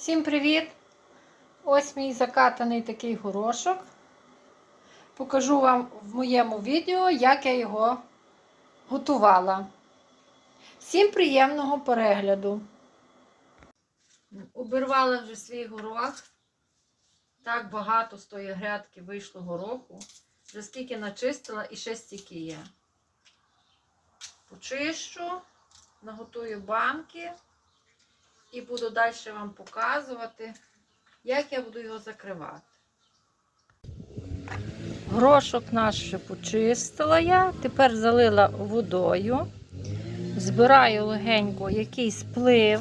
Всім привіт! Ось мій закатаний такий горошок. Покажу вам в моєму відео, як я його готувала. Всім приємного перегляду. Обірвала вже свій горох. Так багато з тої грядки вийшло гороху. Вже скільки начистила і ще стільки є. Почищу, наготую банки. І буду далі вам показувати, як я буду його закривати. Грошок наш почистила я, тепер залила водою, збираю легенько якийсь плив,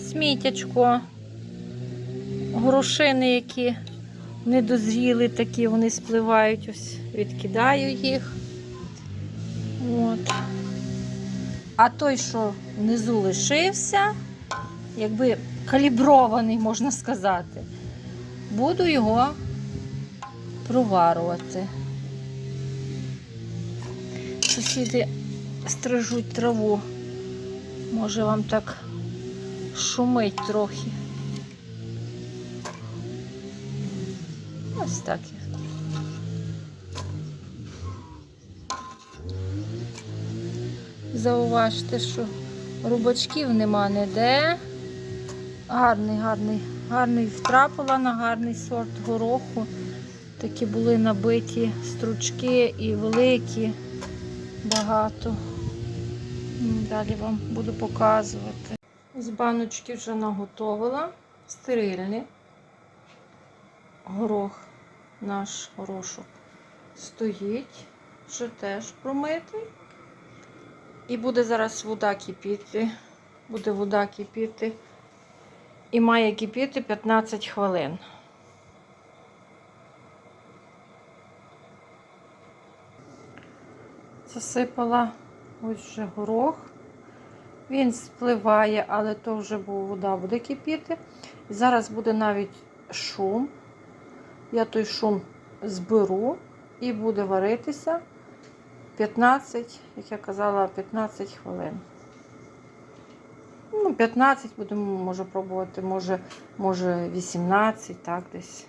сміттячко, горошини, які недозріли, такі вони спливають, ось відкидаю їх. От. А той, що внизу лишився, якби калібрований, можна сказати. Буду його проварувати. Сусіди стрижуть траву. Може вам так шумить трохи. Ось так. Зауважте, що рубачків нема ніде. Гарний, гарний, гарний втрапила на гарний сорт гороху. Такі були набиті стручки і великі, багато. Далі вам буду показувати. З баночки вже наготовила. Стерильний. Горох, наш горошок стоїть, вже теж промитий. І буде зараз вода кипіти. Буде вода кипіти і має кипіти 15 хвилин. Засипала ось вже горох. Він спливає, але то вже вода буде кипіти. І зараз буде навіть шум. Я той шум зберу і буде варитися 15, як я казала, 15 хвилин. Ну, 15 будемо, може, пробувати, може, може 18, так десь.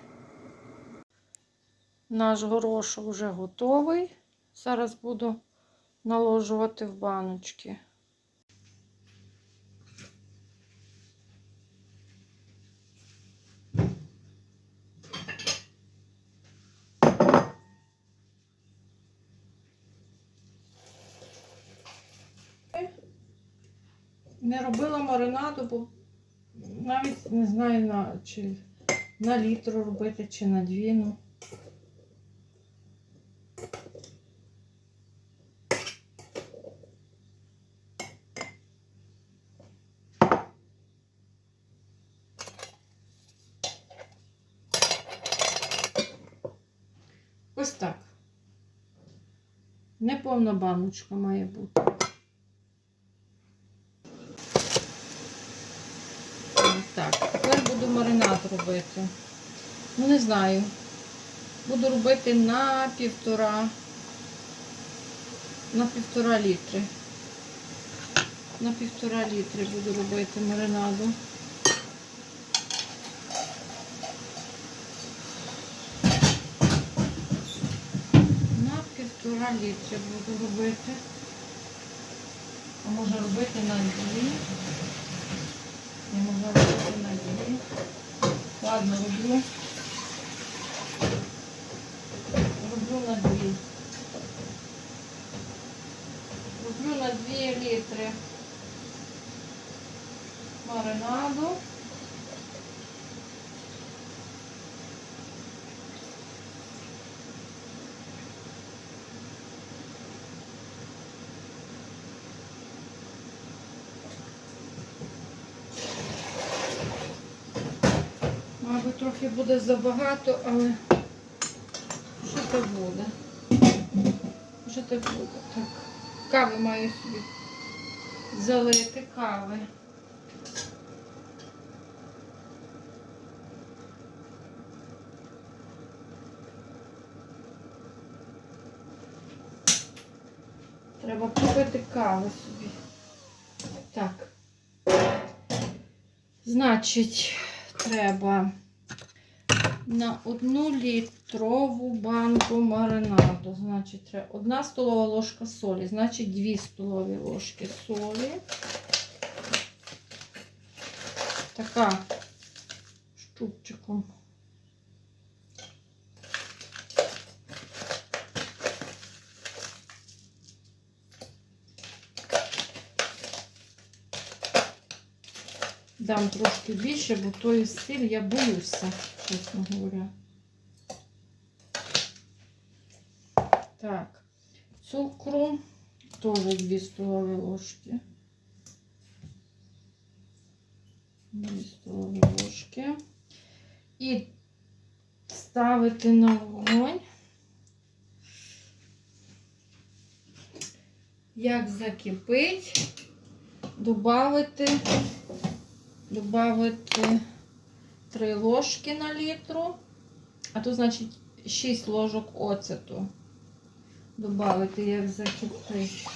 Наш горошок вже готовий. Зараз буду наложувати в баночки. Не робила маринаду, бо навіть не знаю, на, чи на літр робити, чи на дві. Ну. Ось так. Неповна баночка має бути. Ось Так, тепер буду маринад робити. Ну, не знаю. Буду робити на півтора, на півтора літри. На півтора літри буду робити маринаду. На півтора літри буду робити. А можна робити на дві. Я могла робити на дві. Ладно, роблю. Роблю на дві. Роблю на 2 літри маринаду. Мабуть, трохи буде забагато, але що це буде? Що це буде? Так. Кави маю собі залити кави. Треба попити кави собі. Так. Значить, треба на одну літрову банку маринаду. Значить, треба одна столова ложка солі, значить 2 столові ложки солі. Така щупчиком. Дам трошки більше, бо той сир я боюся, чесно говоря. Так, цукру теж 2 столові ложки. 2 столові ложки. І ставити на вогонь. Як закипить, додати добавити 3 ложки на літру, а тут, значить, 6 ложок оцету. Добавити, як закипить.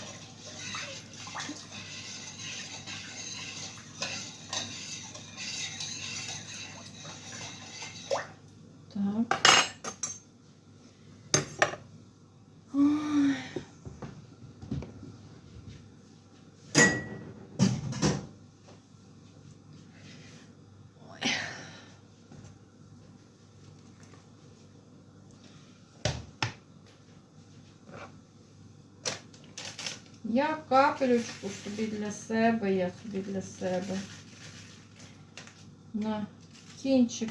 Так. Ой. Я капелючку собі для себе, я собі для себе на кінчик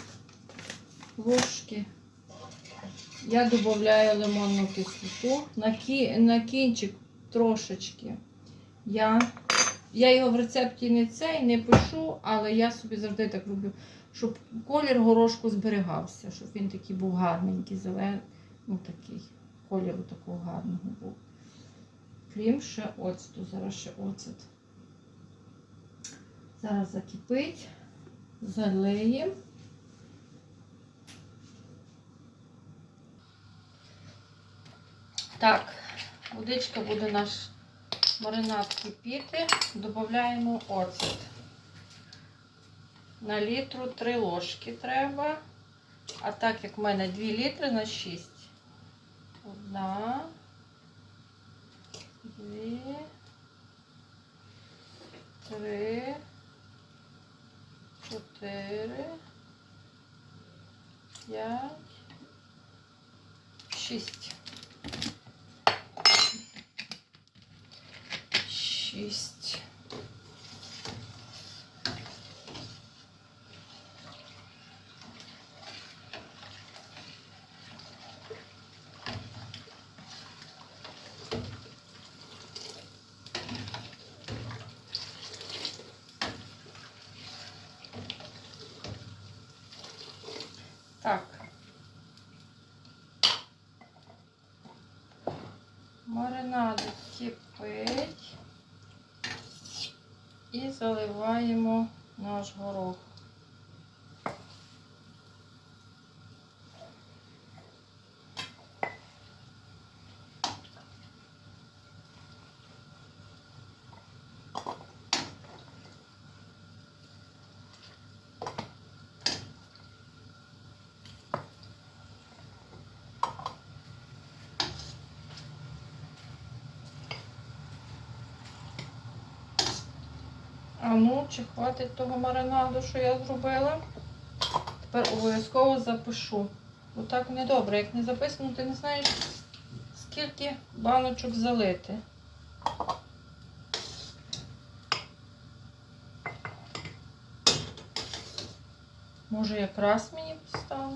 ложки. Я додаю лимонну кислоту. На, кі, на кінчик трошечки. Я, я його в рецепті не цей не пишу, але я собі завжди так роблю, щоб колір горошку зберігався, щоб він такий був гарненький, зелений, ну такий, кольору такого гарного був. Крім ще оцту. Зараз ще оцет. Зараз закипить, залиємо. Так, водичка буде наш маринад кипіти. Додаємо оцет. На літру 3 ложки треба. А так як в мене 2 літри на 6. Одна. Дві, три, чотири, п'ять, шість. Шість. Так. Маринад кипить і заливаємо наш горох. Ну, чи хватить того маринаду, що я зробила? Тепер обов'язково запишу. Бо так недобре. Як не записано, ти не знаєш, скільки баночок залити. Може, якраз мені стало?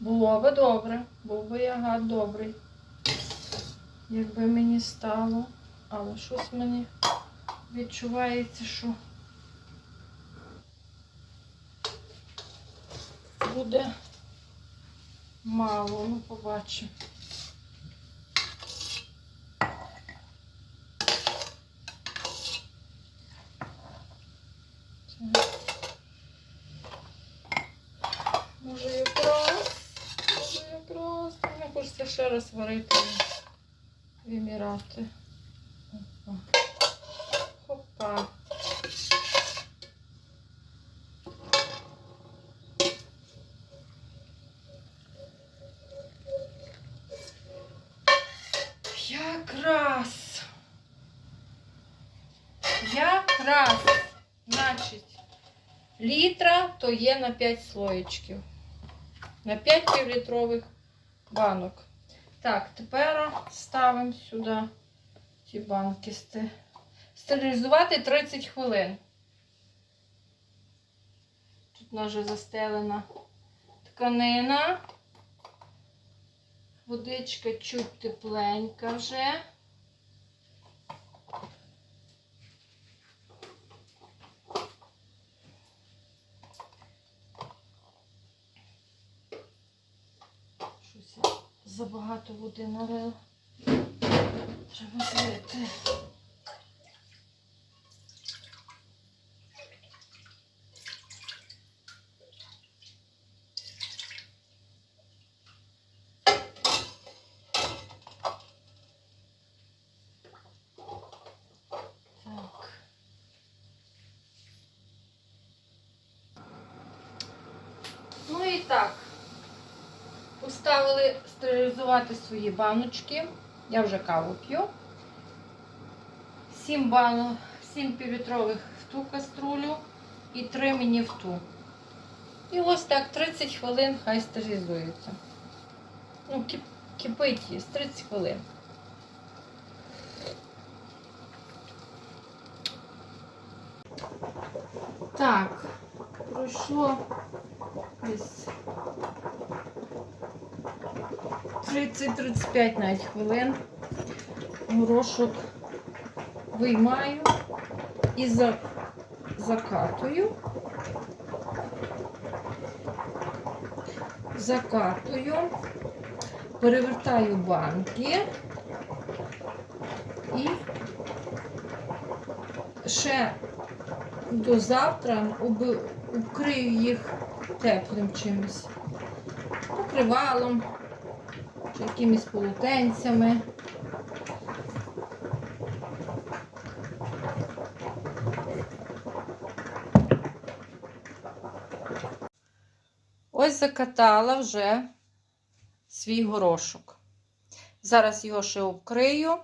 Було би добре, був би я гад добрий, якби мені стало. Але щось мені відчувається, що буде мало, ну побачимо. Так. ще раз варити і вимірати. швидко. Хопа. Якраз. Якраз. Значить, літра то є на 5 слоєчків. На 5 півлітрових банок. Так, тепер ставимо сюди ці банки. Стерилізувати 30 хвилин. Тут у нас вже застелена тканина. Водичка чуть тепленька вже. Щось я забагато води налила. Треба злити. Так. Ну. Поставили стерилізувати свої баночки. Я вже каву п'ю. 7 банок, 7 півлітрових в ту каструлю і 3 мені в ту. І ось так 30 хвилин хай стерилізується. Ну, кипить її з 30 хвилин. Так, пройшло десь 30-35 навіть хвилин. Горошок виймаю і за... закатую. Закатую, перевертаю банки і ще до завтра укрию їх теплим чимось. Покривалом якимись полотенцями. Ось закатала вже свій горошок. Зараз його ще обкрию.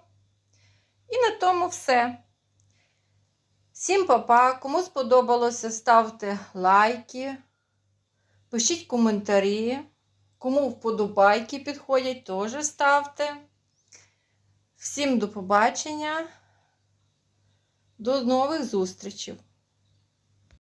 І на тому все. Всім папа, кому сподобалося, ставте лайки, пишіть коментарі. Кому вподобайки підходять, теж ставте. Всім до побачення. До нових зустрічей!